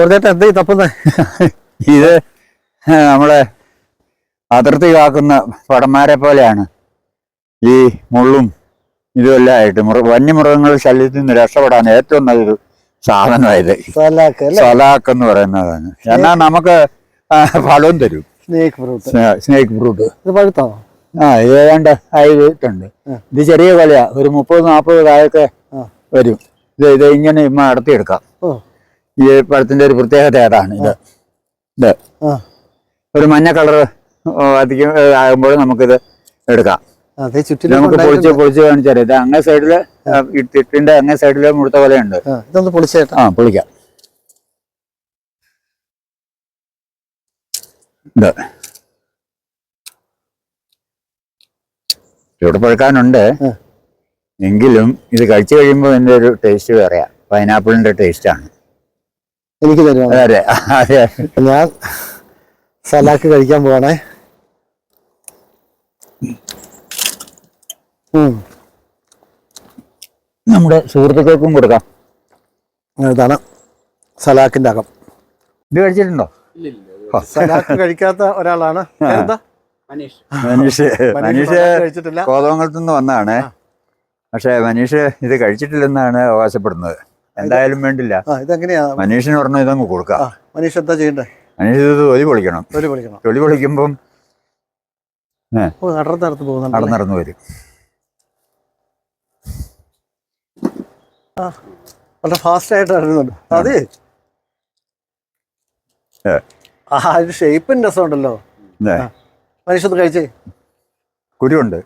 ചോർച്ചേട്ട എന്താ ഈ തപ്പുന്നേ? ഇത് നമ്മളെ അതിർത്തി കാക്കുന്ന പടന്മാരെ പോലെയാണ്. ഈ മുള്ളും ഇതുമെല്ലാം ആയിട്ട് മൃഗ വന്യമൃഗങ്ങൾ ശല്യത്തിൽ നിന്ന് രക്ഷപ്പെടാൻ ഏറ്റവും നല്ലൊരു സാധനമായത്. സലാക്ക് എന്ന് പറയുന്നതാണ്. എന്നാൽ നമുക്ക് ഫലവും തരും. സ്നേക്ക് ഫ്രൂട്ട് സ്നേക്ക് ഫ്രൂട്ട് ഇത് ആ ഏതാണ്ട് ആയിട്ടുണ്ട്. ഇത് ചെറിയ കൊലയാ. ഒരു മുപ്പത് നാൽപ്പത് കായൊക്കെ വരും. ഇത് ഇത് ഇങ്ങനെ ഇമ്മ അടത്തിയെടുക്കാം ഈ പഴത്തിന്റെ ഒരു പ്രത്യേകത ഏതാണ്? ഇത്. ഇത്. ഒരു മഞ്ഞ കളർ അധികം ആകുമ്പോൾ നമുക്കിത് എടുക്കാം. നമുക്ക് പൊളിച്ച്. പൊളിച്ച് കാണിച്ചാൽ ഇത് അങ്ങേ സൈഡിൽ ഇട്ടിട്ടിന്റെ അങ്ങേ സൈഡിൽ മുഴുത്ത കൊലയുണ്ട് ആ, ഇതൊന്ന് പൊളിച്ചേട്ടാ. ആ പൊളിക്കാം. ഇത്. ഇവിടെ പഴുക്കാനുണ്ട്. എങ്കിലും ഇത് കഴിച്ചു കഴിയുമ്പോൾ എന്റെ ഒരു ടേസ്റ്റ് വേറെയാ. പൈനാപ്പിളിന്റെ ടേസ്റ്റ് ആണ് എനിക്ക് തരുവാണ്. അതെ അതെ. ഞാൻ സലാക്ക് കഴിക്കാൻ പോവാണേ. ഉം, നമ്മുടെ സുഹൃത്തുക്കൾക്കും കൊടുക്കാം. ഇതാണ് സലാക്കിന്റെ അകം. ഇത് കഴിച്ചിട്ടുണ്ടോ? സലാക്ക് കഴിക്കാത്ത ഒരാളാണ്. എന്താ മനീഷ്. മനീഷ് മനീഷ് സലാക്ക് കഴിച്ചിട്ടില്ല. കോതമംഗലത്ത് നിന്ന് വന്നതാണ് പക്ഷെ മനീഷ് ഇത് കഴിച്ചിട്ടില്ലെന്നാണ് അവകാശപ്പെടുന്നത്. എന്തായാലും വേണ്ടില്ല. ഇതെങ്ങനെയാ? മനീഷിന് പറഞ്ഞ ഇതങ്ങ് കൊടുക്കാം. മനീഷ് എന്താ ചെയ്യണ്ടേ? മനീഷ് ഇത് തൊലി പൊളിക്കണം. തൊലി പൊളിക്കണം. തൊലി പൊളിക്കുമ്പം ഓ നടന്ന് നടന്ന് പോകുന്നുണ്ട് വരും. വളരെ ഫാസ്റ്റ് ആയിട്ട് നടന്നുണ്ട് അതെ. ആ ഒരു ഷേപ്പിന് രസമുണ്ടല്ലോ. ഇതേ, മനീഷ് ഒന്ന് കഴിച്ചേ. കുരുണ്ട്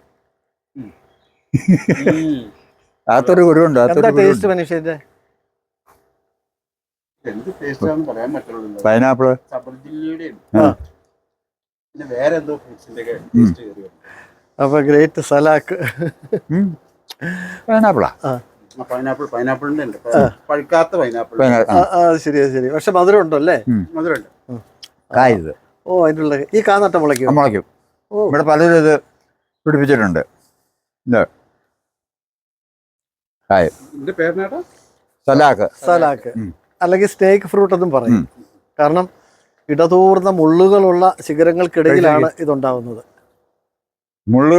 അകത്തൊരു കുരുണ്ട് ടേസ്റ്റ് കുരുവുണ്ട്. വന്നു. അപ്പൊ ഗ്രേറ്റ് സലാക്ക്. പൈനാപ്പിളാ പൈനാപ്പിൾ പൈനാപ്പിളിന്റെ ഉണ്ട്. പഴുക്കാത്ത പൈനാപ്പിൾ ശരി പക്ഷെ മധുരം ഉണ്ടോ അല്ലേ? മധുരമുണ്ട്. കായ് ഇത് ഓ അതിന്റെ ഉള്ള ഈ കാന്നട്ട മുളയ്ക്കും? മുളയ്ക്കും. ഓ. ഇവിടെ പലരും ഇത് പിടിപ്പിച്ചിട്ടുണ്ട്. സലാക്ക്. സലാക്ക്. അല്ലെങ്കിൽ സ്നേക്ക് ഫ്രൂട്ട് എന്നും പറയും. കാരണം ഇടതൂർന്ന മുള്ളുകളുള്ള ശിഖരങ്ങൾക്കിടയിലാണ് ഇതുണ്ടാവുന്നത്. മുള്ളു